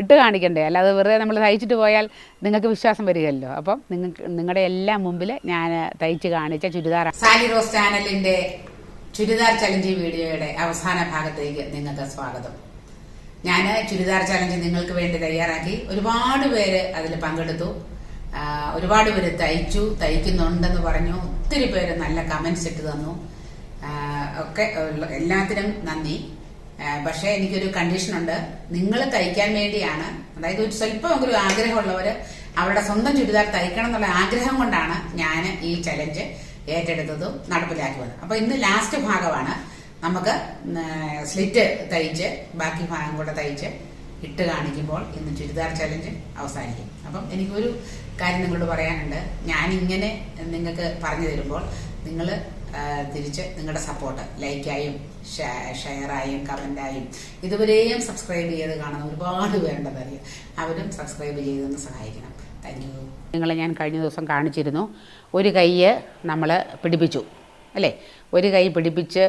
ഇട്ട് കാണിക്കണ്ടേ? അല്ലാതെ വെറുതെ നമ്മൾ തയ്ച്ചിട്ട് പോയാൽ നിങ്ങൾക്ക് വിശ്വാസം വരികയല്ലോ. അപ്പം നിങ്ങൾക്ക് നിങ്ങളുടെ എല്ലാം മുമ്പിൽ ഞാൻ തയ്ച്ച് കാണിച്ച ചുരിദാർ സാലി റോസ് ചാനലിന്റെ ചുരിദാർ ചലഞ്ച് വീഡിയോയുടെ അവസാന ഭാഗത്തേക്ക് നിങ്ങൾക്ക് സ്വാഗതം. ഞാൻ ചുരിദാർ ചലഞ്ച് നിങ്ങൾക്ക് വേണ്ടി തയ്യാറാക്കി ഒരുപാട് പേര് അതിൽ പങ്കെടുത്തു. ഒരുപാട് പേര് തയ്ച്ചു തയ്ക്കുന്നുണ്ടെന്ന് പറഞ്ഞു. ഒത്തിരി പേര് നല്ല കമന്റ്സ് ഇട്ട് തന്നു. ഒക്കെ എല്ലാത്തിനും നന്ദി. പക്ഷേ എനിക്കൊരു കണ്ടീഷനുണ്ട്. നിങ്ങൾ തയ്ക്കാൻ വേണ്ടിയാണ് അതായത് ഒരു സ്വല്പമെങ്കിലും ആഗ്രഹമുള്ളവർ അവരുടെ സ്വന്തം ചുരിദാർ തയ്ക്കണം എന്നുള്ള ആഗ്രഹം കൊണ്ടാണ് ഞാൻ ഈ ചലഞ്ച് ഏറ്റെടുത്തതും നടപ്പിലാക്കിയത്. അപ്പോൾ അപ്പൊ ഇന്ന് ലാസ്റ്റ് ഭാഗമാണ്. നമുക്ക് സ്ലിറ്റ് തയ്ച്ച് ബാക്കി ഭാഗം കൂടെ തയ്ച്ച് ഇട്ട് കാണിക്കുമ്പോൾ ഇന്ന് ചുരിദാർ ചലഞ്ച് അവസാനിക്കും. അപ്പം എനിക്കൊരു കാര്യം നിങ്ങളോട് പറയാനുണ്ട്. ഞാൻ ഇങ്ങനെ നിങ്ങൾക്ക് പറഞ്ഞു തരുമ്പോൾ നിങ്ങൾ തിരിച്ച് നിങ്ങളുടെ സപ്പോർട്ട് ലൈക്കായും ഷെയറായും കമന്റായും ഇതുവരെയും സബ്സ്ക്രൈബ് ചെയ്ത് കാണുന്ന ഒരുപാട് പേരുണ്ടെന്നറിയാം അവരും സബ്സ്ക്രൈബ് ചെയ്തൊന്ന് സഹായിക്കണം. താങ്ക് യു നിങ്ങളെ ഞാൻ കഴിഞ്ഞ ദിവസം കാണിച്ചിരുന്നു. ഒരു കൈയ്യ് നമ്മൾ പിടിപ്പിച്ചു. അല്ലേ? ഒരു കൈ പിടിപ്പിച്ച്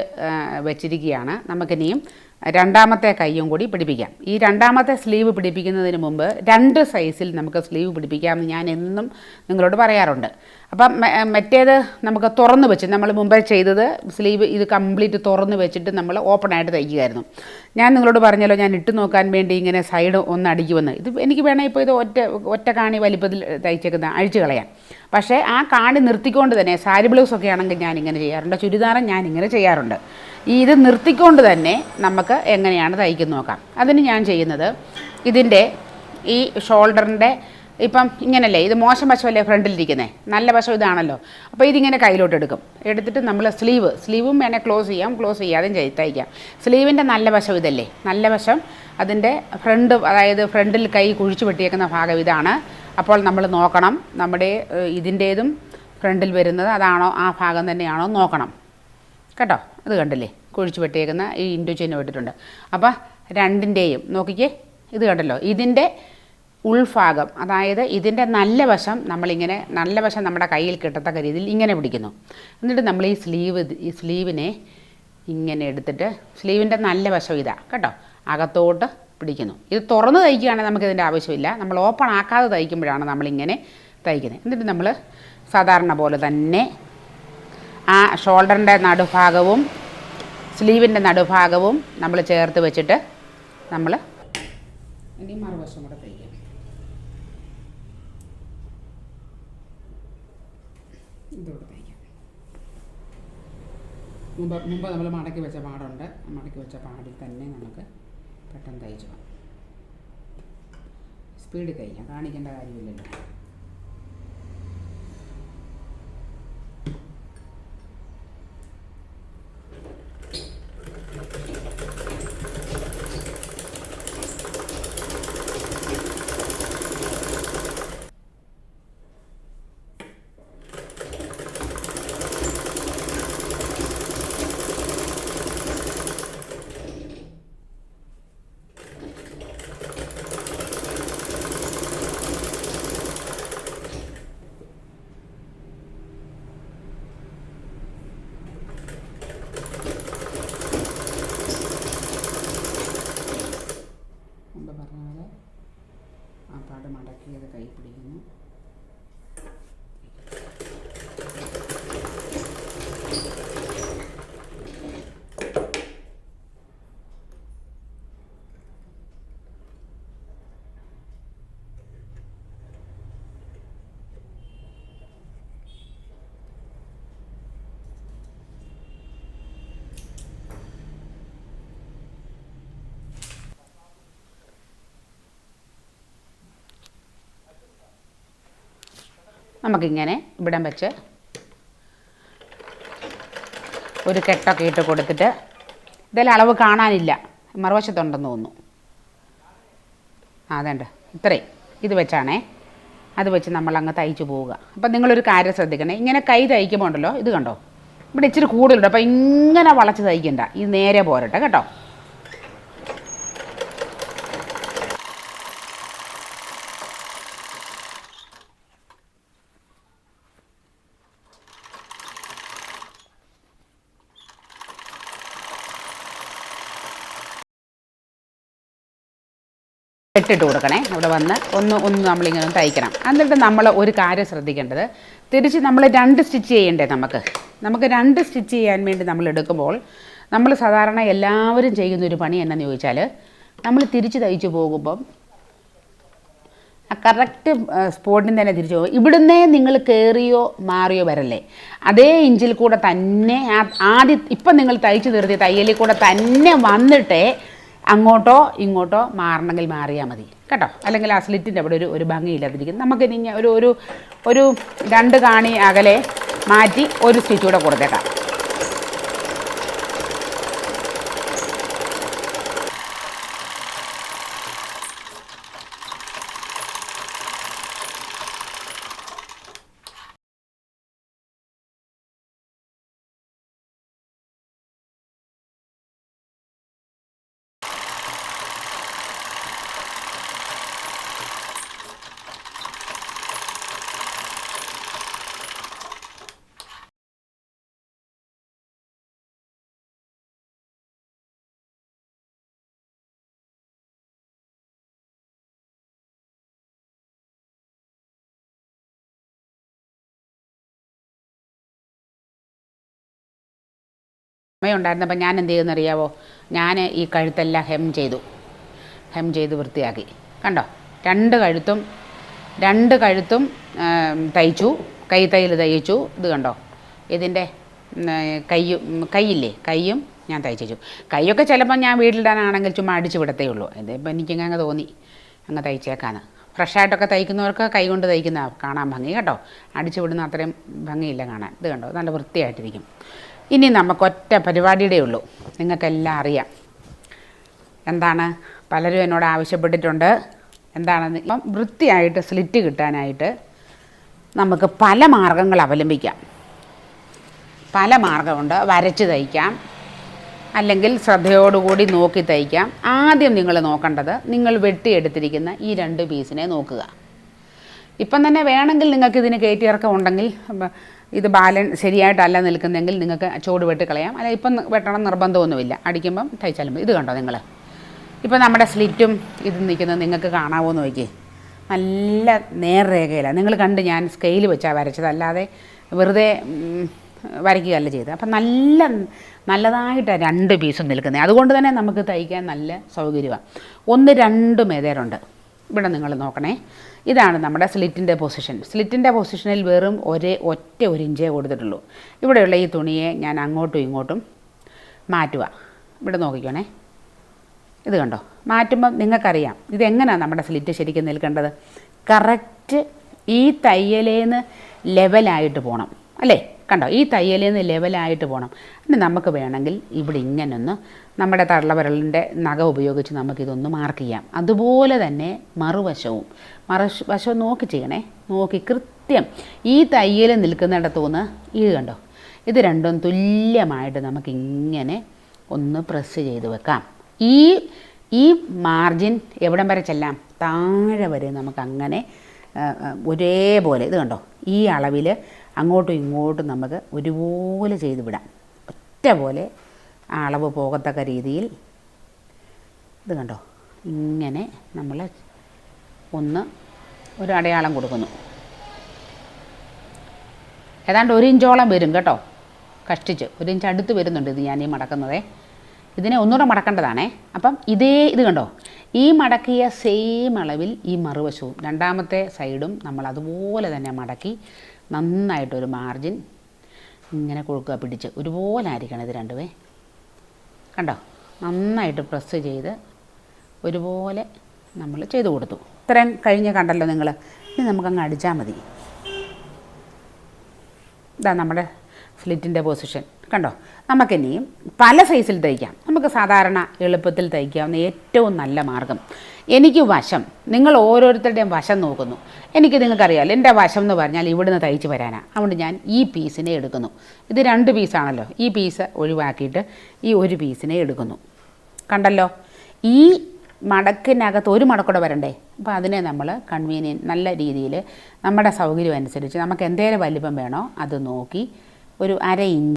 വെച്ചിരിക്കുകയാണ്. നമുക്കിനിയും രണ്ടാമത്തെ കൈയും കൂടി പിടിപ്പിക്കാം. ഈ രണ്ടാമത്തെ സ്ലീവ് പിടിപ്പിക്കുന്നതിന് മുമ്പ് രണ്ട് സൈസിൽ നമുക്ക് സ്ലീവ് പിടിപ്പിക്കാമെന്ന് ഞാൻ എന്നും നിങ്ങളോട് പറയാറുണ്ട്. അപ്പം മറ്റേത് നമുക്ക് തുറന്ന് വെച്ച് നമ്മൾ മുമ്പേ ചെയ്തത് സ്ലീവ് ഇത് കംപ്ലീറ്റ് തുറന്ന് വെച്ചിട്ട് നമ്മൾ ഓപ്പൺ ആയിട്ട് തയ്ക്കുമായിരുന്നു ഞാൻ നിങ്ങളോട് പറഞ്ഞല്ലോ ഞാൻ ഇട്ട് നോക്കാൻ വേണ്ടി ഇങ്ങനെ സൈഡ് ഒന്ന് അടിക്കുമെന്ന്. ഇത് എനിക്ക് വേണേൽ ഇപ്പോൾ ഇത് ഒറ്റ ഒറ്റ കാണി വലിപ്പത്തിൽ തയ്ച്ചേക്കുന്ന അഴിച്ചു കളയാം പക്ഷേ ആ കാണി നിർത്തിക്കൊണ്ട് തന്നെ സാരി ബ്ലൗസ് ഒക്കെ ആണെങ്കിൽ ഞാൻ ഇങ്ങനെ ചെയ്യാറുണ്ട്. ചുരിദാറും ഞാൻ ഇങ്ങനെ ചെയ്യാറുണ്ട്. ഈ ഇത് നിർത്തിക്കൊണ്ട് തന്നെ നമുക്ക് എങ്ങനെയാണ് തയ്ക്കുന്ന നോക്കാം. അതിന് ഞാൻ ചെയ്യുന്നത് ഇതിന്റെ ഈ ഷോൾഡറിന്റെ ഇപ്പം ഇങ്ങനല്ലേ ഇത് മോശം വശമല്ലേ ഫ്രണ്ടിലിരിക്കുന്നത് നല്ല വശം ഇതാണല്ലോ. അപ്പോൾ ഇതിങ്ങനെ കയ്യിലോട്ട് എടുക്കും. എടുത്തിട്ട് നമ്മൾ സ്ലീവ് സ്ലീവും വേണേൽ ക്ലോസ് ചെയ്യാം ക്ലോസ് ചെയ്യാതെയും തയ്ക്കാം. സ്ലീവിന്റെ നല്ല വശം ഇതല്ലേ? നല്ല വശം അതിന്റെ ഫ്രണ്ട് അതായത് ഫ്രണ്ടിൽ കൈ കുഴിച്ചു വെട്ടിയേക്കുന്ന ഭാഗം ഇതാണ്. അപ്പോൾ നമ്മൾ നോക്കണം നമ്മുടെ ഇതിന്റേതും ഫ്രണ്ടിൽ വരുന്നത് അതാണോ ആ ഭാഗം തന്നെയാണോ നോക്കണം. കേട്ടോ? അത് കണ്ടില്ലേ? കുഴിച്ചു വെട്ടിയേക്കുന്ന ഈ ഇൻഡു ചിഹ്നം ഇട്ടിട്ടുണ്ട്. അപ്പോൾ രണ്ടിന്റെയും നോക്കിക്കേ ഇത് കണ്ടല്ലോ? ഇതിന്റെ ഉൾഭാഗം അതായത് ഇതിന്റെ നല്ല വശം നമ്മളിങ്ങനെ നല്ല വശം നമ്മുടെ കയ്യിൽ കിട്ടത്തക്ക രീതിയിൽ ഇങ്ങനെ പിടിക്കുന്നു. എന്നിട്ട് നമ്മൾ ഈ സ്ലീവ് ഈ സ്ലീവിനെ ഇങ്ങനെ എടുത്തിട്ട് സ്ലീവിന്റെ നല്ല വശം ഇതാ കേട്ടോ? അകത്തോട്ട് പിടിക്കുന്നു. ഇത് തുറന്ന് തയ്ക്കുകയാണെങ്കിൽ നമുക്കിതിന്റെ ആവശ്യമില്ല. നമ്മൾ ഓപ്പൺ ആക്കാതെ തയ്ക്കുമ്പോഴാണ് നമ്മളിങ്ങനെ തയ്ക്കുന്നത്. എന്നിട്ട് നമ്മൾ സാധാരണ പോലെ തന്നെ ആ ഷോൾഡറിന്റെ നടുഭാഗവും സ്ലീവിന്റെ നടുഭാഗവും നമ്മൾ ചേർത്ത് വെച്ചിട്ട് നമ്മൾ ഇനി മറുവശം കൂടെ തയ്ക്കാം ഇതോടെ തയ്ക്കാം മുമ്പ് മുമ്പ് നമ്മൾ മടക്കി വെച്ച പാടുണ്ട്. മടക്കി വെച്ച പാടിൽ തന്നെ നമുക്ക് പെട്ടെന്ന് തയ്ച്ചു പോകാം സ്പീഡിൽ തയ്ക്കാം. കാണിക്കേണ്ട കാര്യമില്ലല്ലോ മുമ്പ് പറഞ്ഞ പോലെ ആ പാട് മടക്കിയത് കൈ പിടിക്കുന്നു. നമുക്കിങ്ങനെ ഇവിടം വെച്ച് ഒരു കെട്ടൊക്കെ ഇട്ട് കൊടുത്തിട്ട് ഇതെല്ലാം അളവ് കാണാനില്ല. മറുവശത്തുണ്ടെന്ന് തോന്നുന്നു. അതേണ്ട. ഇത്രയും. ഇത് വെച്ചാണേ. അത് വെച്ച് നമ്മൾ അങ്ങ് തയ്ച്ചു പോവുക. അപ്പം നിങ്ങളൊരു കാര്യം ശ്രദ്ധിക്കണേ. ഇങ്ങനെ കൈ തയ്ക്കുമ്പോൾ ഉണ്ടല്ലോ ഇത് കണ്ടോ? ഇവിടെ ഇച്ചിരി കൂടുതലുണ്ട്. അപ്പോൾ ഇങ്ങനെ വളച്ച് തയ്ക്കണ്ട. ഇത് നേരെ പോരട്ടെ കേട്ടോ? ഇട്ടിട്ട് കൊടുക്കണേ. അവിടെ വന്ന് ഒന്ന് ഒന്ന് നമ്മളിങ്ങനെ തയ്ക്കണം. എന്നിട്ട് നമ്മൾ ഒരു കാര്യം ശ്രദ്ധിക്കേണ്ടത്. തിരിച്ച് നമ്മൾ രണ്ട് സ്റ്റിച്ച് ചെയ്യണ്ടേ നമുക്ക്? നമുക്ക് രണ്ട് സ്റ്റിച്ച് ചെയ്യാൻ വേണ്ടി നമ്മൾ എടുക്കുമ്പോൾ നമ്മൾ സാധാരണ എല്ലാവരും ചെയ്യുന്ന ഒരു പണി എന്നാന്ന് ചോദിച്ചാൽ നമ്മൾ തിരിച്ച് തയ്ച്ചു പോകുമ്പം ആ കറക്റ്റ് സ്പോട്ടിൽ തന്നെ തിരിച്ചു പോകും. ഇവിടുന്നേ നിങ്ങൾ കയറിയോ മാറിയോ വരല്ലേ. അതേ ഇഞ്ചിൽ കൂടെ തന്നെ ആദ്യം ഇപ്പം നിങ്ങൾ തയ്ച്ചു നിർത്തിയ തയ്യലിൽ കൂടെ തന്നെ വന്നിട്ടേ അങ്ങോട്ടോ ഇങ്ങോട്ടോ മാറണമെങ്കിൽ മാറിയാൽ മതി. കേട്ടോ? അല്ലെങ്കിൽ ആ സ്ലിറ്റിന്റെ അവിടെ ഒരു ഒരു ഭംഗിയില്ലാതിരിക്കും നമുക്ക് ഇനി ഒരു ഒരു ഒരു രണ്ട് കാണി അകലെ മാറ്റി ഒരു സ്റ്റിച്ച് കൂടെ കൊടുത്തേക്കാം. അമ്മയുണ്ടായിരുന്നപ്പോൾ ഞാൻ എന്ത് ചെയ്യുമെന്ന് അറിയാവോ? ഞാൻ ഈ കഴുത്തെല്ലാം ഹെം ചെയ്തു. ഹെം ചെയ്ത് വൃത്തിയാക്കി. കണ്ടോ? രണ്ട് കഴുത്തും രണ്ട് കഴുത്തും തയ്ച്ചു. കൈ തയ്യൽ തയ്ച്ചു ഇത് കണ്ടോ? ഇതിന്റെ കയ്യും കൈയില്ലേ? കൈയും ഞാൻ തയ്ച്ചു കൈയൊക്കെ ചിലപ്പോൾ ഞാൻ വീട്ടിലിടാനാണെങ്കിൽ ചുമ്മാ അടിച്ചു വിടത്തേ ഉള്ളൂ. ഇതിപ്പോൾ എനിക്കങ്ങ് തോന്നി. അങ്ങ് തയ്ച്ചേക്കാന്ന്. ഫ്രഷായിട്ടൊക്കെ തയ്ക്കുന്നവർക്ക് കൈ കൊണ്ട് തയ്ക്കുന്ന കാണാൻ ഭംഗി. കേട്ടോ? അടിച്ചു വിടുന്ന അത്രയും ഭംഗിയില്ല കാണാൻ. ഇത് കണ്ടോ? നല്ല വൃത്തിയായിട്ടിരിക്കും. ഇനി നമുക്ക് ഒറ്റ പരിപാടിയുടെ ഉള്ളൂ. നിങ്ങൾക്കെല്ലാം അറിയാം. എന്താണ്? പലരും എന്നോട് ആവശ്യപ്പെട്ടിട്ടുണ്ട്. എന്താണെന്ന് ഇപ്പം വൃത്തിയായിട്ട് സ്ലിറ്റ് കിട്ടാനായിട്ട് നമുക്ക് പല മാർഗങ്ങൾ അവലംബിക്കാം. പല മാർഗമുണ്ട്. വരച്ച് തയ്ക്കാം. അല്ലെങ്കിൽ ശ്രദ്ധയോടുകൂടി നോക്കി തയ്ക്കാം. ആദ്യം നിങ്ങൾ നോക്കേണ്ടത് നിങ്ങൾ വെട്ടിയെടുത്തിരിക്കുന്ന ഈ രണ്ട് പീസിനെ നോക്കുക. ഇപ്പം തന്നെ വേണമെങ്കിൽ നിങ്ങൾക്ക് ഇതിന് കയറ്റിയിറക്കം ഉണ്ടെങ്കിൽ ഇത് ബാലൻ ശരിയായിട്ടല്ല നിൽക്കുന്നതെങ്കിൽ നിങ്ങൾക്ക് ചൂട് വെട്ട് കളയാം. അല്ല ഇപ്പം വെട്ടണം നിർബന്ധമൊന്നുമില്ല. അടിക്കുമ്പം തയ്ച്ചാലും ഇത് കണ്ടോ നിങ്ങൾ ഇപ്പം നമ്മുടെ സ്ലിറ്റും ഇത് നിൽക്കുന്നത് നിങ്ങൾക്ക് കാണാമോ എന്ന് നോക്കി നല്ല നേർരേഖയിലാണ് നിങ്ങൾ കണ്ട് ഞാൻ സ്കെയിൽ വെച്ചാണ് വരച്ചത്. അല്ലാതെ വെറുതെ വരയ്ക്കുകയല്ല ചെയ്തത്. അപ്പം നല്ല നല്ലതായിട്ടാണ് രണ്ട് പീസും നിൽക്കുന്നത് അതുകൊണ്ട് തന്നെ നമുക്ക് തയ്ക്കാൻ നല്ല സൗകര്യമാണ് ഒന്ന് രണ്ട് മെതേറുണ്ട് ഇവിടെ നിങ്ങൾ നോക്കണേ. ഇതാണ് നമ്മുടെ സ്ലിറ്റിന്റെ പൊസിഷൻ സ്ലിറ്റിന്റെ പൊസിഷനിൽ വെറും ഒരേ ഒറ്റ ഒരു ഇഞ്ചേ കൊടുത്തിട്ടുള്ളൂ. ഇവിടെയുള്ള ഈ തുണിയെ ഞാൻ അങ്ങോട്ടും ഇങ്ങോട്ടും മാറ്റുക. ഇവിടെ നോക്കിക്കോണേ. ഇത് കണ്ടോ? മാറ്റുമ്പം നിങ്ങൾക്കറിയാം ഇതെങ്ങനെയാണ് നമ്മുടെ സ്ലിറ്റ് ശരിക്കും നിൽക്കേണ്ടത്? കറക്റ്റ് ഈ തയ്യലേന്ന് ലെവലായിട്ട് പോകണം അല്ലേ? കണ്ടോ ഈ തയ്യലിൽ നിന്ന് ലെവലായിട്ട് പോകണം പിന്നെ നമുക്ക് വേണമെങ്കിൽ ഇവിടെ ഇങ്ങനൊന്ന് നമ്മുടെ തള്ളവിരലിന്റെ നഖ ഉപയോഗിച്ച് നമുക്കിതൊന്ന് മാർക്ക് ചെയ്യാം. അതുപോലെ തന്നെ മറുവശവും. മറുവശ നോക്കി ചെയ്യണേ. നോക്കി കൃത്യം ഈ തയ്യൽ നിൽക്കുന്നിടത്തുനിന്ന് ഇത് കണ്ടോ ഇത് രണ്ടും തുല്യമായിട്ട് നമുക്കിങ്ങനെ ഒന്ന് പ്രസ് ചെയ്ത് വെക്കാം. ഈ ഈ മാർജിൻ എവിടം വരെ ചെല്ലാം? താഴെ വരെ നമുക്കങ്ങനെ ഒരേപോലെ ഇത് കണ്ടോ ഈ അളവിൽ അങ്ങോട്ടും ഇങ്ങോട്ടും നമുക്ക് ഒരുപോലെ ചെയ്ത് വിടാം. ഒറ്റ പോലെ ആ അളവ് പോകത്തക്ക രീതിയിൽ ഇത് കണ്ടോ? ഇങ്ങനെ നമ്മൾ ഒന്ന് ഒരു അടയാളം കൊടുക്കുന്നു. ഏതാണ്ട് ഒരു ഇഞ്ചോളം വരും കേട്ടോ. കഷ്ടിച്ച്. ഒരു ഇഞ്ച് അടുത്ത് വരുന്നുണ്ട് ഇത് ഞാൻ ഈ മടക്കുന്നതേ. ഇതിനെ ഒന്നുകൂടെ മടക്കേണ്ടതാണേ. അപ്പം ഇതേ ഇത് കണ്ടോ? ഈ മടക്കിയ സെയിം അളവിൽ ഈ മറുവശവും രണ്ടാമത്തെ സൈഡും നമ്മൾ അതുപോലെ തന്നെ മടക്കി നന്നായിട്ടൊരു മാർജിൻ ഇങ്ങനെ കൊടുക്കുക പിടിച്ച്. ഒരുപോലെ ആയിരിക്കണം ഇത് രണ്ടുമേ. കണ്ടോ? നന്നായിട്ട് പ്രസ് ചെയ്ത് ഒരുപോലെ നമ്മൾ ചെയ്ത് കൊടുത്തു. ഇത്രയും കഴിഞ്ഞ് കണ്ടല്ലോ നിങ്ങൾ ഇനി നമുക്കങ്ങ് അടിച്ചാൽ മതി. ഇതാ നമ്മുടെ ഫ്ലിറ്റിന്റെ പൊസിഷൻ കണ്ടോ? നമുക്കിനിയും പല സൈസിൽ തയ്ക്കാം. നമുക്ക് സാധാരണ എളുപ്പത്തിൽ തയ്ക്കാവുന്ന ഏറ്റവും നല്ല മാർഗം. എനിക്ക് വശം നിങ്ങൾ ഓരോരുത്തരുടെയും വശം നോക്കുന്നു. എനിക്ക് നിങ്ങൾക്കറിയാമല്ലോ എന്റെ വശം എന്ന് പറഞ്ഞാൽ ഇവിടുന്ന് തയ്ച്ച് വരാനാണ് അതുകൊണ്ട് ഞാൻ ഈ പീസിനെ എടുക്കുന്നു. ഇത് രണ്ട് പീസാണല്ലോ ഈ പീസ് ഒഴിവാക്കിയിട്ട് ഈ ഒരു പീസിനെ എടുക്കുന്നു. കണ്ടല്ലോ? ഈ മടക്കിനകത്ത് ഒരു മടക്കൂടെ വരണ്ടേ? അപ്പോൾ അതിനെ നമ്മൾ കൺവീനിയൻ നല്ല രീതിയിൽ നമ്മുടെ സൗകര്യം അനുസരിച്ച് നമുക്ക് എന്തേലും വലിപ്പം വേണോ അത് നോക്കി ഒരു അര ഇഞ്ച്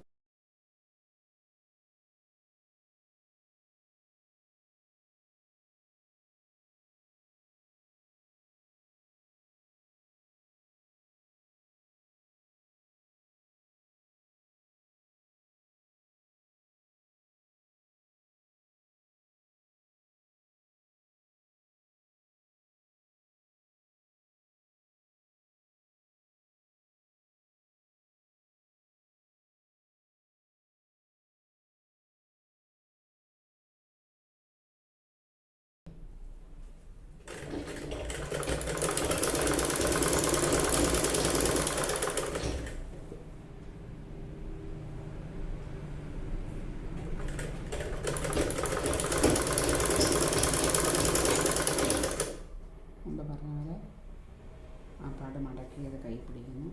മുമ്പ് പറഞ്ഞ പോലെ ആ പാട് മടക്കിയത് കൈ പിടിക്കുന്നു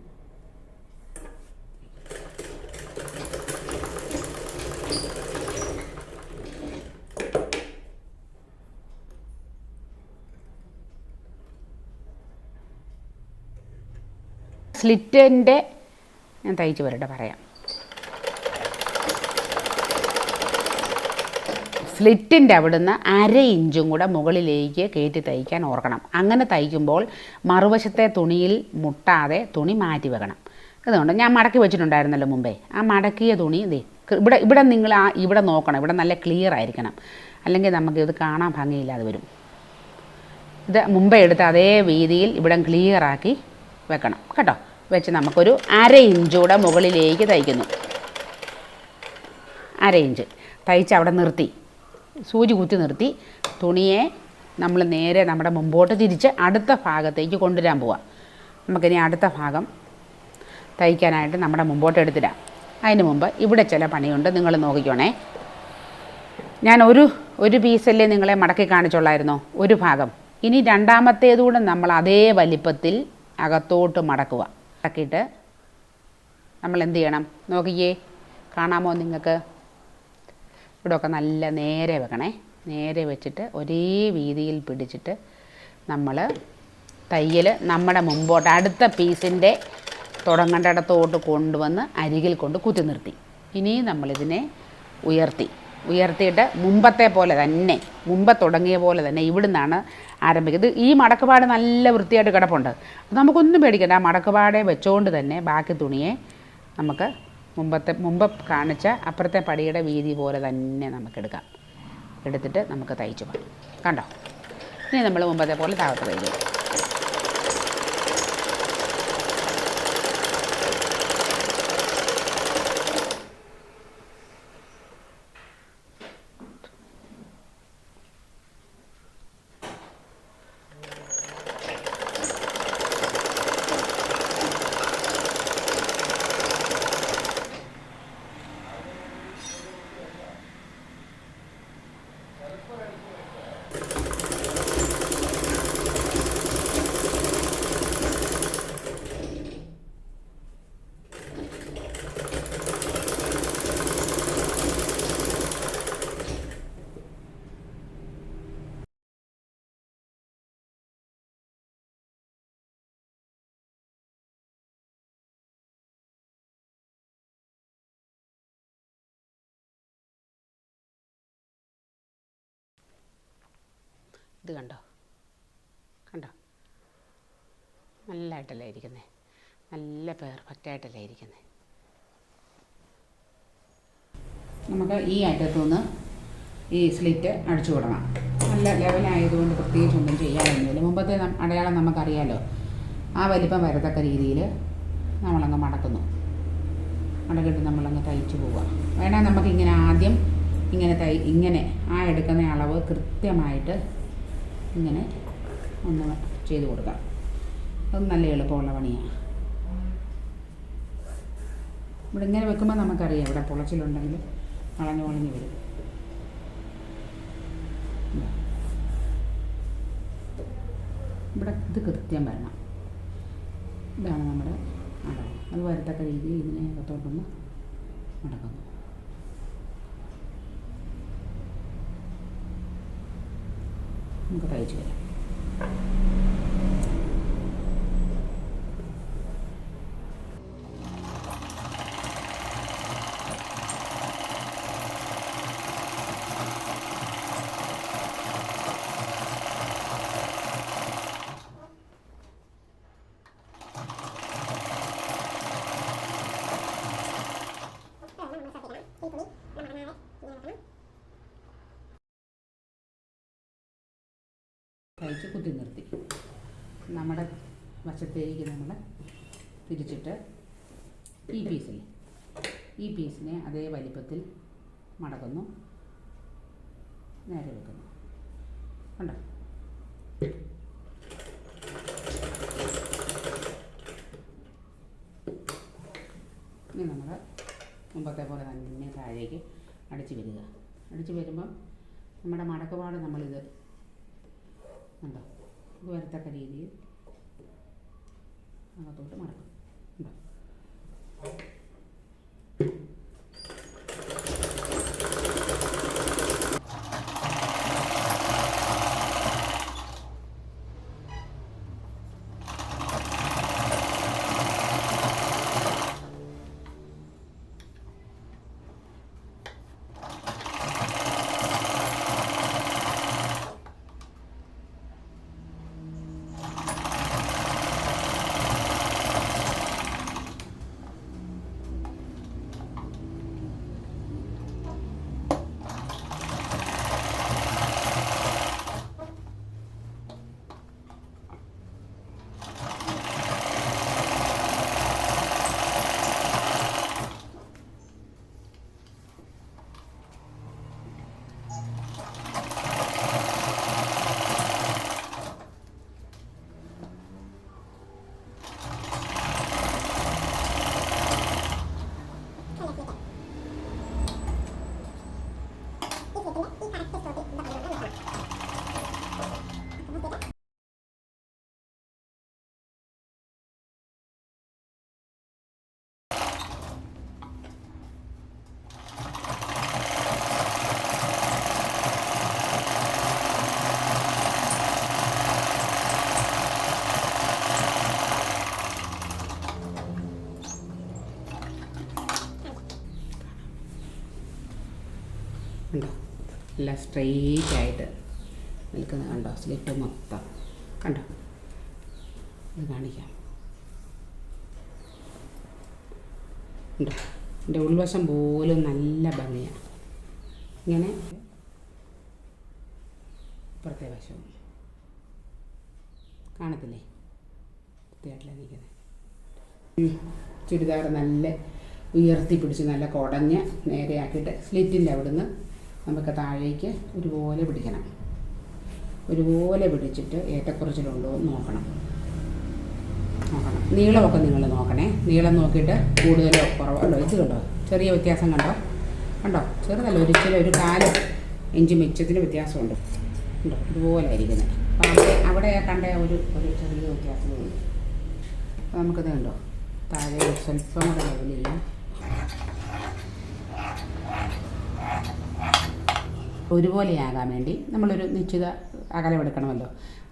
സ്ലിറ്റിന്റെ ഞാൻ തയ്ച്ച് വരട്ടെ പറയാം. സ്ലിറ്റിന്റെ അവിടുന്ന് അര ഇഞ്ചും കൂടെ മുകളിലേക്ക് കയറ്റി തയ്ക്കാൻ ഓർക്കണം. അങ്ങനെ തയ്ക്കുമ്പോൾ മറുവശത്തെ തുണിയിൽ മുട്ടാതെ തുണി മാറ്റി വെക്കണം. അതുകൊണ്ട് ഞാൻ മടക്കി വെച്ചിട്ടുണ്ടായിരുന്നല്ലോ മുമ്പേ. ആ മടക്കിയ തുണി ഇതേ ഇവിടെ ഇവിടെ നിങ്ങൾ ആ ഇവിടെ നോക്കണം. ഇവിടെ നല്ല ക്ലിയർ ആയിരിക്കണം. അല്ലെങ്കിൽ നമുക്ക് ഇത് കാണാൻ ഭംഗിയില്ലാതെ വരും. ഇത് മുമ്പേ എടുത്ത് അതേ വീതിയിൽ ഇവിടെ ക്ലിയർ ആക്കി വെക്കണം. കേട്ടോ? വെച്ച് നമുക്കൊരു അര ഇഞ്ചൂടെ മുകളിലേക്ക് തയ്ക്കുന്നു. അര ഇഞ്ച്. തയ്ച്ച് അവിടെ നിർത്തി. സൂചി കുത്തി നിർത്തി. തുണിയെ നമ്മൾ നേരെ നമ്മുടെ മുമ്പോട്ട് തിരിച്ച് അടുത്ത ഭാഗത്തേക്ക് കൊണ്ടുവരാൻ പോവാം. നമുക്കിനി അടുത്ത ഭാഗം തയ്ക്കാനായിട്ട് നമ്മുടെ മുമ്പോട്ട് എടുത്തിടാം. അതിന് മുമ്പ് ഇവിടെ ചില പണിയുണ്ട്. നിങ്ങൾ നോക്കിക്കോണേ. ഞാൻ ഒരു ഒരു പീസല്ലേ നിങ്ങളെ മടക്കി കാണിച്ചോളായിരുന്നോ ഒരു ഭാഗം. ഇനി രണ്ടാമത്തേതുകൂടെ നമ്മൾ അതേ വലിപ്പത്തിൽ അകത്തോട്ട് മടക്കുക മടക്കിയിട്ട് നമ്മൾ എന്ത് ചെയ്യണം? നോക്കിയേ കാണാമോ നിങ്ങൾക്ക്? ഇവിടെയൊക്കെ നല്ല നേരെ വെക്കണേ. നേരെ വെച്ചിട്ട് ഒരേ വീതിയിൽ പിടിച്ചിട്ട് നമ്മൾ തയ്യൽ നമ്മുടെ മുമ്പോട്ട് അടുത്ത പീസിന്റെ തുടങ്ങേണ്ടിടത്തോട്ട് കൊണ്ടുവന്ന് അരികിൽ കൊണ്ട് കുത്തി നിർത്തി. ഇനിയും നമ്മളിതിനെ ഉയർത്തി. ഉയർത്തിയിട്ട് മുമ്പത്തെ പോലെ തന്നെ മുമ്പ് തുടങ്ങിയ പോലെ തന്നെ ഇവിടുന്നാണ് ആരംഭിക്കുന്നത്. ഈ മടക്കുപാട് നല്ല വൃത്തിയായിട്ട് കിടപ്പുണ്ട്. അപ്പോൾ നമുക്കൊന്നും പേടിക്കണ്ട. ആ മടക്കുപാടെ വെച്ചുകൊണ്ട് തന്നെ ബാക്കി തുണിയെ നമുക്ക് മുമ്പത്തെ മുമ്പ് കാണിച്ച അപ്പുറത്തെ പടിയുടെ വീതി പോലെ തന്നെ നമുക്കെടുക്കാം. എടുത്തിട്ട് നമുക്ക് തയ്ച്ചു പോകാം. കണ്ടോ? ഇനി നമ്മൾ മുമ്പത്തെ പോലെ താഴത്ത് തയ്ക്കും ഇത് കണ്ടോ? കണ്ടോ? നല്ലതായിട്ടല്ലേ ഇരിക്കുന്നത് നല്ല പെർഫെക്റ്റ് ആയിട്ടല്ലേ ഇരിക്കുന്നത് നമുക്ക് ഈ അറ്റത്തുനിന്ന് ഈ സ്ലിറ്റ് അടിച്ചു കൊടുക്കണം. നല്ല ലെവലായതുകൊണ്ട് പ്രത്യേകിച്ച് ഒന്നും ചെയ്യാനൊന്നുമില്ല മുമ്പത്തെ അടയാളം നമുക്കറിയാലോ. ആ വലിപ്പം വരത്തക്ക രീതിയിൽ നമ്മളങ്ങ് മടക്കുന്നു. മടക്കിട്ട് നമ്മളങ്ങ് തയ്ച്ചു പോവുക. വേണേൽ നമുക്കിങ്ങനെ ആദ്യം ഇങ്ങനെ തൈ ഇങ്ങനെ ആ എടുക്കുന്ന അളവ് കൃത്യമായിട്ട് ഇങ്ങനെ ഒന്ന് ചെയ്ത് കൊടുക്കാം. അത് നല്ല എളുപ്പമുള്ള പണിയാണ്. ഇവിടെ ഇങ്ങനെ വെക്കുമ്പോൾ നമുക്കറിയാം ഇവിടെ പൊളച്ചിലുണ്ടെങ്കിൽ വളഞ്ഞു വളഞ്ഞു വരും. ഇവിടെ ഇത് കൃത്യം വരണം. ഇതാണ് നമ്മുടെ അളവ്. അത് വരത്തക്ക രീതിയിൽ ഇതിനെ അകത്തോട്ടൊന്ന് മടക്കുന്നു. നമുക്ക് തയ്ച്ചു വരാം തയ്ച്ച് കുത്തി നിർത്തി. നമ്മുടെ വശത്തേക്ക് നമ്മൾ തിരിച്ചിട്ട് ഈ പീസിൽ ഈ പീസിനെ അതേ വലിപ്പത്തിൽ മടക്കുന്നു. നേരെ വെക്കുന്നു. കണ്ടോ? ഇനി നമ്മൾ മുമ്പത്തെ പോലെ തന്നെ താഴേക്ക് അടിച്ച് വരിക. അടിച്ച് വരുമ്പം നമ്മുടെ മടക്കുപാട് നമ്മളിത് ഉണ്ടോ ഇത് വരത്തക്ക രീതിയിൽ അകത്തോട്ട് മടക്കും ഉണ്ടോ ഉണ്ടോ എല്ലാം സ്ട്രെയിറ്റ് ആയിട്ട് നിൽക്കുന്ന കണ്ടോ? സ്ലിപ്പ് മൊത്തം. കണ്ടോ? ഇത് കാണിക്കാം. ഉണ്ടോ എന്റെ ഉൾവശം പോലും നല്ല ഭംഗിയാണ്. ഇങ്ങനെ ഇപ്പുറത്തെ വശവും കാണത്തില്ലേ? വൃത്തിയായിട്ടില്ല നിൽക്കുന്നത് ചുരിദാർ നല്ല ഉയർത്തി പിടിച്ച് നല്ല കുടഞ്ഞ് നേരെയാക്കിയിട്ട് സ്ലിറ്റിന്റെ അവിടുന്ന് നമുക്ക് താഴേക്ക് ഒരുപോലെ പിടിക്കണം. ഒരുപോലെ പിടിച്ചിട്ട് ഏറ്റക്കുറച്ചിലുണ്ടോ എന്ന് നോക്കണം. നോക്കണം. നീളമൊക്കെ നിങ്ങൾ നോക്കണേ. നീളം നോക്കിയിട്ട് കൂടുതലോ കുറവോ ഉണ്ടോ ഇത് കണ്ടോ ചെറിയ വ്യത്യാസം കണ്ടോ? കണ്ടോ? ചെറുതല്ല ഒരു ചില ഒരു കാൽ ഇഞ്ച് മിച്ചത്തിന് വ്യത്യാസമുണ്ട്. ഉണ്ടോ ഇതുപോലെ ആയിരിക്കുന്നത്. അപ്പോൾ അവിടെ അവിടെ കണ്ട ഒരു ഒരു ചെറിയ വ്യത്യാസമുണ്ട്. നമുക്കത് കണ്ടോ? താഴെ സ്വല്പം കൂടെ ലെവൽ ഒരുപോലെയാകാൻ വേണ്ടി നമ്മളൊരു നിശ്ചിത അകലമെടുക്കണമല്ലോ.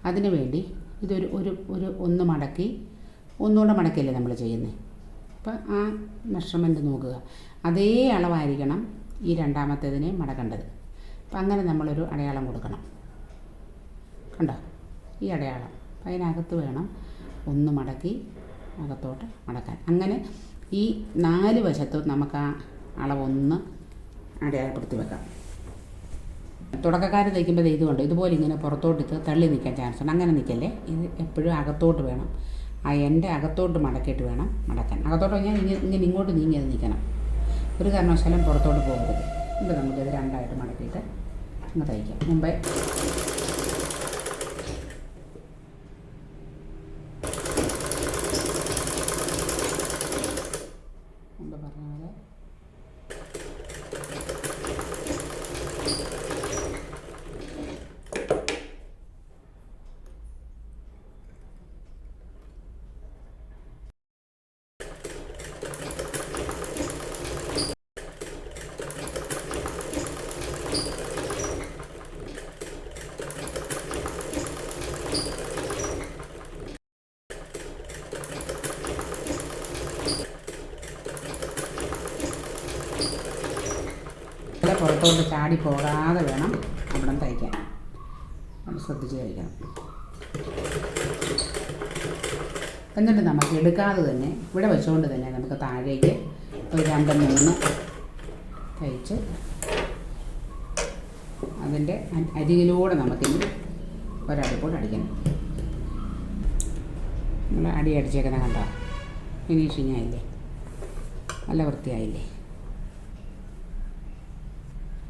അതിന് വേണ്ടി ഇതൊരു ഒരു ഒരു ഒന്ന് മടക്കി ഒന്നുകൂടെ മടക്കിയല്ലേ നമ്മൾ ചെയ്യുന്നത് അപ്പം ആ മെഷർമെന്റ് നോക്കുക. അതേ അളവായിരിക്കണം ഈ രണ്ടാമത്തേതിനെ മടക്കേണ്ടത്. അപ്പം അങ്ങനെ നമ്മളൊരു അടയാളം കൊടുക്കണം. കണ്ടോ? ഈ അടയാളം. അതിനകത്ത് വേണം ഒന്ന് മടക്കി അകത്തോട്ട് മടക്കാൻ. അങ്ങനെ ഈ നാല് വശത്തും നമുക്ക് ആ അളവൊന്ന് അടയാളപ്പെടുത്തി വെക്കാം. തുടക്കക്കാർ തയ്ക്കുമ്പോൾ ഇത് കൊണ്ട്. ഇതുപോലെ ഇങ്ങനെ പുറത്തോട്ട് ഇത് തള്ളി നിൽക്കാൻ ചാൻസ് ഉണ്ട്. അങ്ങനെ നിൽക്കല്ലേ? ഇത് എപ്പോഴും അകത്തോട്ട് വേണം. ആ എന്റെ അകത്തോട്ട് മടക്കിയിട്ട് വേണം മടക്കാൻ. അകത്തോട്ട് ഞാൻ ഇങ്ങനെ ഇങ്ങോട്ട് നീങ്ങി അത് നിൽക്കണം. ഒരു കാരണവശാലും പുറത്തോട്ട് പോകരുത്. ഇത് നമുക്കിത് രണ്ടായിട്ട് മടക്കിയിട്ട് അങ്ങ് തയ്ക്കാം. മുമ്പ് പറഞ്ഞ പോലെ ഇവിടെ പുറത്തോട്ട് ചാടി പോകാതെ വേണം അവിടെ തയ്ക്കാൻ. നമ്മൾ ശ്രദ്ധിച്ച് തയ്ക്കണം എന്നിട്ട് നമുക്ക് എടുക്കാതെ തന്നെ ഇവിടെ വെച്ചുകൊണ്ട് തന്നെ നമുക്ക് താഴേക്ക് ഒരു രണ്ട് മൂന്ന് തയ്ച്ച് അതിന്റെ അരികിലൂടെ നമുക്കിനി ഒരടുപ്പോട്ട് അടിക്കണം. നമ്മൾ അടി അടിച്ചേക്കുന്ന കണ്ടോ? ഫിനിഷിങ് ആയില്ലേ? നല്ല വൃത്തിയായില്ലേ?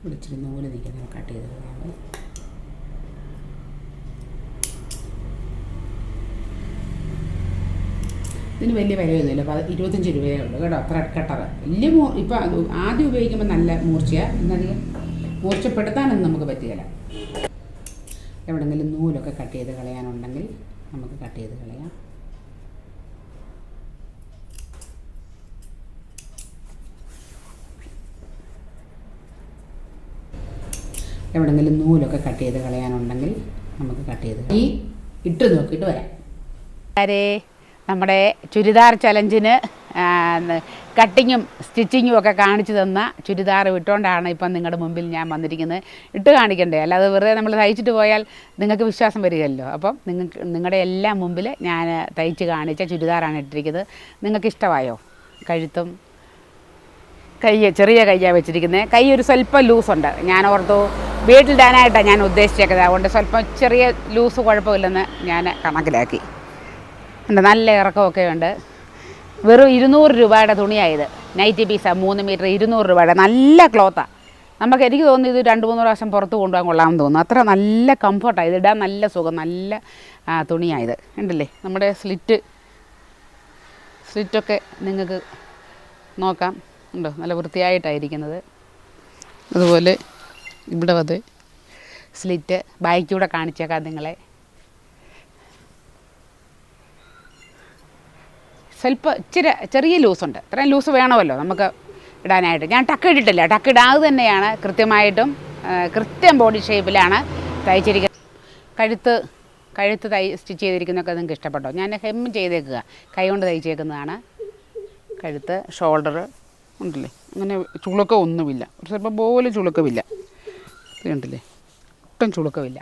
വിളിച്ചിട്ട് നൂൽ നിൽക്കുന്നത് കട്ട് ചെയ്ത് കളയാം ഇതിന് വലിയ വിലയൊന്നുമില്ല. അപ്പോൾ ഇരുപത്തഞ്ച് രൂപയേ ഉള്ളൂ കേട്ടോ ത്രെഡ് കട്ടർ വലിയ മൂ ഇപ്പം ആദ്യം ഉപയോഗിക്കുമ്പോൾ നല്ല മൂർച്ചയാണ് എന്നധികം മൂർച്ചപ്പെടുത്താനൊന്നും നമുക്ക് പറ്റുകയില്ല എവിടെങ്കിലും നൂലൊക്കെ കട്ട് ചെയ്ത് കളയാനുണ്ടെങ്കിൽ നമുക്ക് കട്ട് ചെയ്ത് കളയാം. എവിടെയെങ്കിലും നൂലൊക്കെ കട്ട് ചെയ്ത് കളയാനുണ്ടെങ്കിൽ നമുക്ക് കട്ട് ചെയ്ത് ഈ ഇട്ട് നോക്കിയിട്ട് വരാം. ആരേ? നമ്മുടെ ചുരിദാർ ചലഞ്ചിന് കട്ടിങ്ങും സ്റ്റിച്ചിങ്ങും ഒക്കെ കാണിച്ചു തന്ന ചുരിദാർ വിട്ടുകൊണ്ടാണ് ഇപ്പം നിങ്ങളുടെ മുമ്പിൽ ഞാൻ വന്നിരിക്കുന്നത് ഇട്ട് കാണിക്കണ്ടേ? അല്ലാതെ വെറുതെ നമ്മൾ തയ്ച്ചിട്ട് പോയാൽ നിങ്ങൾക്ക് വിശ്വാസം വരികയല്ലോ. അപ്പം നിങ്ങൾക്ക് നിങ്ങളുടെ എല്ലാം മുമ്പിൽ ഞാൻ തയ്ച്ച് കാണിച്ച ചുരിദാറാണ് ഇട്ടിരിക്കുന്നത്. നിങ്ങൾക്ക് ഇഷ്ടമായോ കഴുത്തും കൈ ചെറിയ കയ്യാണ് വെച്ചിരിക്കുന്നത് കൈ ഒരു സ്വല്പം ലൂസുണ്ട്. ഞാൻ ഓർത്തു വീട്ടിലിടാനായിട്ടാണ് ഞാൻ ഉദ്ദേശിച്ചേക്കുന്നത്. അതുകൊണ്ട് സ്വല്പം ചെറിയ ലൂസ് കുഴപ്പമില്ലെന്ന് ഞാൻ കണക്കിലാക്കി. ഉണ്ട് നല്ല ഇറക്കമൊക്കെ ഉണ്ട്. വെറും ഇരുന്നൂറ് രൂപയുടെ തുണിയായത്. നൈറ്റി പീസാണ് മൂന്ന് മീറ്റർ ഇരുന്നൂറ് രൂപയുടെ. നല്ല ക്ലോത്താണ് നമുക്ക് എനിക്ക് തോന്നുന്നു ഇത് രണ്ട് മൂന്ന് പ്രാവശ്യം പുറത്ത് കൊണ്ടുപോകാൻ കൊള്ളാമെന്ന് തോന്നുന്നു. അത്ര നല്ല കംഫർട്ടാണ് ഇത് ഇടാൻ നല്ല സുഖം നല്ല തുണിയായത്. ഉണ്ടല്ലേ നമ്മുടെ സ്ലിറ്റ് സ്ലിറ്റൊക്കെ നിങ്ങൾക്ക് നോക്കാം. ഉണ്ടോ നല്ല വൃത്തിയായിട്ടായിരിക്കുന്നത് അതുപോലെ ഇവിടെ അത് സ്ലിറ്റ് ബാക്കിലൂടെ കാണിച്ചേക്കാം നിങ്ങളെ. സ്വല്പം ഇച്ചിരി ചെറിയ ലൂസുണ്ട് ഇത്രയും ലൂസ് വേണമല്ലോ നമുക്ക് ഇടാനായിട്ട്. ഞാൻ ടക്ക് ഇട്ടിട്ടില്ല. ടക്ക് ഇടാതെ തന്നെയാണ് കൃത്യമായിട്ടും കൃത്യം ബോഡി ഷേപ്പിലാണ് തയ്ച്ചിരിക്കുന്നത്. കഴുത്ത് കഴുത്ത് തൈ സ്റ്റിച്ച് ചെയ്തിരിക്കുന്നതൊക്കെ നിങ്ങൾക്ക് ഇഷ്ടപ്പെട്ടോ? ഞാൻ ഹെം ചെയ്തേക്കുക. കൈ കൊണ്ട് തയ്ച്ചേക്കുന്നതാണ്. കഴുത്ത് ഷോൾഡർ ഉണ്ടല്ലേ? അങ്ങനെ ചുളുക്കം ഒന്നുമില്ല. സ്വല്പം പോലും ചുളുക്കമില്ല. കണ്ടില്ലേ? ഒട്ടും ചുളുക്കമില്ല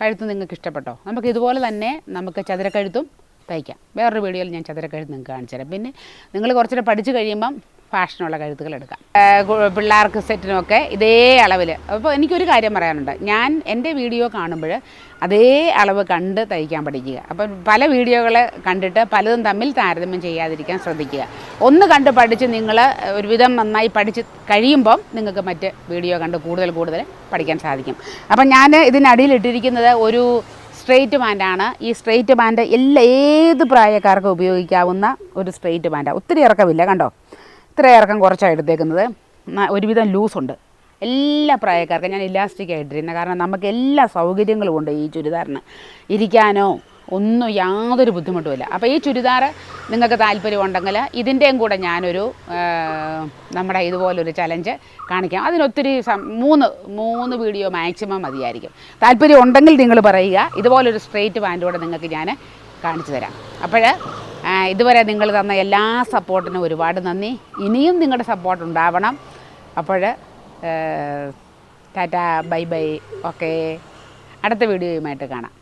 കഴുത്ത് നിങ്ങൾക്ക് ഇഷ്ടപ്പെട്ടോ നമുക്ക് ഇതുപോലെ തന്നെ നമുക്ക് ചതുരക്കഴുത്തും തയ്ക്കാം. വേറൊരു വീഡിയോയിൽ ഞാൻ ചതുരക്കഴുത്ത് നിങ്ങൾക്ക് കാണിച്ചു തരാം പിന്നെ നിങ്ങൾ കുറച്ചുകൂടെ പഠിച്ചു കഴിയുമ്പം ഫാഷനുള്ള കഴുത്തുകൾ എടുക്കാം പിള്ളേർക്ക് സെറ്റിനൊക്കെ ഇതേ അളവിൽ അപ്പോൾ എനിക്കൊരു കാര്യം പറയാനുണ്ട്. ഞാൻ എന്റെ വീഡിയോ കാണുമ്പോൾ അതേ അളവ് കണ്ട് തയ്ക്കാൻ പഠിക്കുക. അപ്പം പല വീഡിയോകൾ കണ്ടിട്ട് പലതും തമ്മിൽ താരതമ്യം ചെയ്യാതിരിക്കാൻ ശ്രദ്ധിക്കുക. ഒന്ന് കണ്ട് പഠിച്ച് നിങ്ങൾ ഒരുവിധം നന്നായി പഠിച്ച് കഴിയുമ്പം നിങ്ങൾക്ക് മറ്റ് വീഡിയോ കണ്ട് കൂടുതൽ കൂടുതൽ പഠിക്കാൻ സാധിക്കും. അപ്പം ഞാൻ ഇതിനടിയിൽ ഇട്ടിരിക്കുന്നത് ഒരു സ്ട്രെയിറ്റ് ബാൻഡാണ് ഈ സ്ട്രെയിറ്റ് ബാൻഡ് എല്ലാ ഏത് പ്രായക്കാർക്കും ഉപയോഗിക്കാവുന്ന ഒരു സ്ട്രെയിറ്റ് ബാൻഡാണ് ഒത്തിരി ഇറക്കമില്ല കണ്ടോ? ഇത്ര ഇറക്കം കുറച്ചാണ് എടുത്തേക്കുന്നത്. ഒരുവിധം ലൂസുണ്ട്. എല്ലാ പ്രായക്കാർക്കും ഞാൻ ഇലാസ്റ്റിക് ആയിട്ടിരുന്നത് കാരണം നമുക്ക് എല്ലാ സൗകര്യങ്ങളും ഉണ്ട് ഈ ചുരിദാറിന്. ഇരിക്കാനോ ഒന്നും യാതൊരു ബുദ്ധിമുട്ടുമില്ല അപ്പോൾ ഈ ചുരിദാർ നിങ്ങൾക്ക് താല്പര്യമുണ്ടെങ്കിൽ ഇതിന്റെയും കൂടെ ഞാനൊരു നമ്മുടെ ഇതുപോലൊരു ചലഞ്ച് കാണിക്കാം. അതിനൊത്തിരി മൂന്ന് മൂന്ന് വീഡിയോ മാക്സിമം മതിയായിരിക്കും. താല്പര്യം ഉണ്ടെങ്കിൽ നിങ്ങൾ പറയുക. ഇതുപോലൊരു സ്ട്രെയിറ്റ് പാന്റൂടെ നിങ്ങൾക്ക് ഞാൻ കാണിച്ചു തരാം. അപ്പോൾ ഇതുവരെ നിങ്ങൾ തന്ന എല്ലാ സപ്പോർട്ടിനും ഒരുപാട് നന്ദി. ഇനിയും നിങ്ങളുടെ സപ്പോർട്ട് ഉണ്ടാവണം. അപ്പോൾ ടാറ്റ ബൈ ബൈ ഓക്കേ. അടുത്ത വീഡിയോയുമായിട്ട് കാണാം.